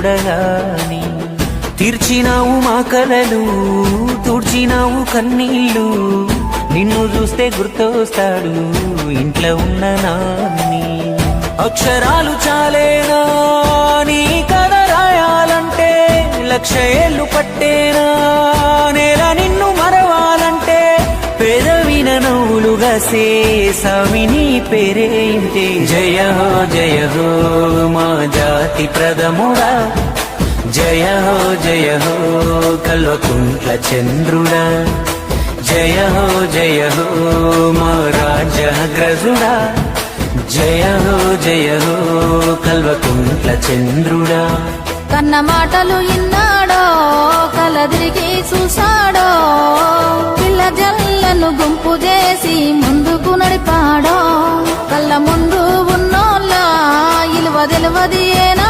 చూడగాని తీర్చినావు మా కలలు తుడిచినావు కన్నీళ్ళు. నిన్ను చూస్తే గుర్తొస్తాడు ఇంట్లో ఉన్న నాన్ని అక్షరాలు చాలేనా? నీ కథ రాయాలంటే లక్ష ఏళ్ళు పట్టేనా? నేల నిన్ను మరవాలంటే పెదవిన నవ్వులుగా సేసామి నీ పేరే జయ హో జయ హో మా ప్రదముడా జయ హో జయ హో కల్వకుంట్ల చంద్రుడా. జయ హో జయ హో మా రాజగ్రజుడా జయ హో జయ హో కల్వకుంట్ల చంద్రుడా. కన్న మాటలు ఇన్నాడో కలదిరిగి చూసాడో పిల్ల జల్లను గుంపు చేసి ముందుకు నడిపాడో. కళ్ళ ముందు ఉన్నోళ్ళ ఇలువ తెలివది ఏనా